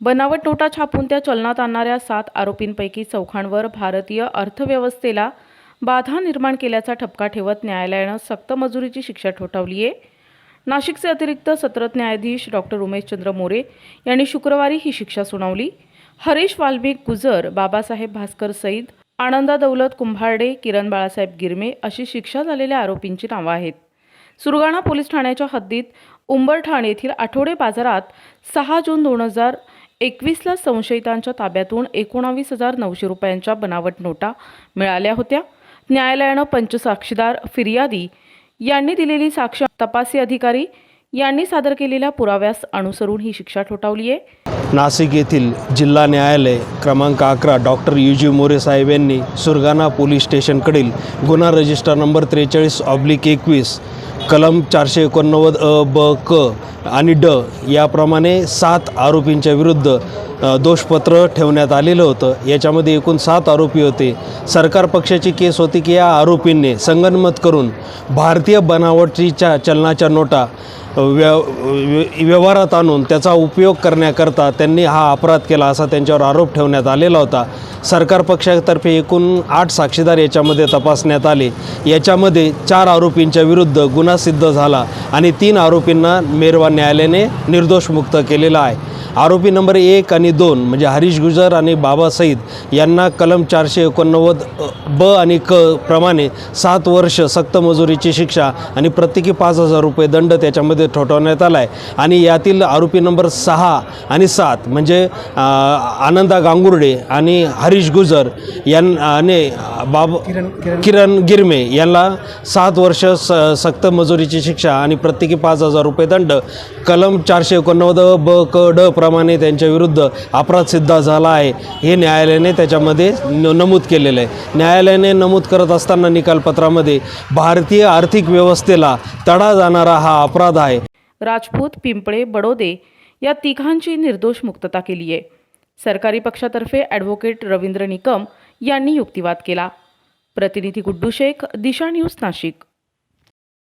बनावट नोटा छापून त्या चलनात आणणाऱ्या सात आरोपींपैकी चौघांवर भारतीय अर्थव्यवस्थेला बाधा निर्माण केल्याचा ठपका ठेवत न्यायालयानं सक्त मजुरीची शिक्षा ठोठावली आहे नाशिकचे अतिरिक्त सत्रत न्यायाधीश डॉक्टर उमेशचंद्र मोरे यांनी शुक्रवारी ही शिक्षा सुनावली. हरीश वाल्मिक गुजर बाबासाहेब भास्कर सईद आनंदा दौलत कुंभारडे किरण बाळासाहेब गिरमे अशी शिक्षा झालेल्या आरोपींची नावं आहेत. सुरगाणा पोलीस ठाण्याच्या हद्दीत उंबरठाण येथील आठवडे बाजारात सहा जून दोन हजार एकवीसला संशयितांच्या ताब्यातून एकोणावीस हजार नऊशे रुपयांच्या बनावट नोटा मिळाल्या होत्या. न्यायालयानं पंचसाक्षीदार फिर्यादी यांनी दिलेली साक्ष तपासी अधिकारी यांनी सादर केलेल्या पुराव्यास अनुसरून ही शिक्षा ठोठावली आहे. नाशिक येथील जिल्हा न्यायालय क्रमांक अकरा डॉक्टर यू जी मोरे साहेब यांनी सुरगाणा पोलीस स्टेशनकडील गुन्हा रजिस्टर नंबर त्रेचाळीस ऑब्लिक एकवीस कलम चारशे एकोणनव्वद अ ब क आणि ड याप्रमाणे सात आरोपींच्या विरुद्ध दोषपत्र ठेवण्यात आलेलं होतं. याच्यामध्ये एकूण सात आरोपी होते. सरकार पक्षाची केस होती की या आरोपींनी संगनमत करून भारतीय बनावटीच्या चलनाच्या नोटा व्य व्यवहारात आणून त्याचा उपयोग करण्याकरता त्यांनी हा अपराध केला असा त्यांच्यावर आरोप ठेवण्यात आलेला होता. सरकार पक्षातर्फे एकूण आठ साक्षीदार याच्यामध्ये तपासण्यात आले. याच्यामध्ये चार आरोपींच्या विरुद्ध गुन्हा सिद्ध झाला आणि तीन आरोपींना मेरवा न्यायालयाने निर्दोष मुक्त केलेला आहे. आरोपी नंबर एक आणि दोन म्हणजे हरीश गुजर आणि बाबा सईद यांना कलम चारशे एकोणनव्वद ब आणि क प्रमाणे सात वर्ष सक्त मजुरीची शिक्षा आणि प्रत्येकी पाच हजार रुपये दंड त्याच्यामध्ये ठोठावण्यात आला आहे आणि यातील आरोपी नंबर सहा आणि सात म्हणजे आनंदा गांगुर्डे आणि हरीश गुजर यांनी बाब किरण गिरमे यांना सात वर्ष स सक्त मजुरीची शिक्षा आणि प्रत्येकी पाच हजार रुपये दंड कलम चारशे एकोणनव्वद ब क ड प्रमाणे त्यांच्याविरुद्ध अपराध सिद्ध झाला आहे. हे न्यायालयाने त्याच्यामध्ये न नमूद केलेलं आहे. न्यायालयाने नमूद करत असताना निकालपत्रामध्ये भारतीय आर्थिक व्यवस्थेला तडा जाणारा हा अपराध आहे. राजपूत पिंपळे बडोदे या तिघांची निर्दोष मुक्तता केली आहे. सरकारी पक्षातर्फे ॲडव्होकेट रवींद्र निकम यांनी युक्तिवाद केला. प्रतिनिधी गुड्डू शेख दिशा न्यूज नाशिक.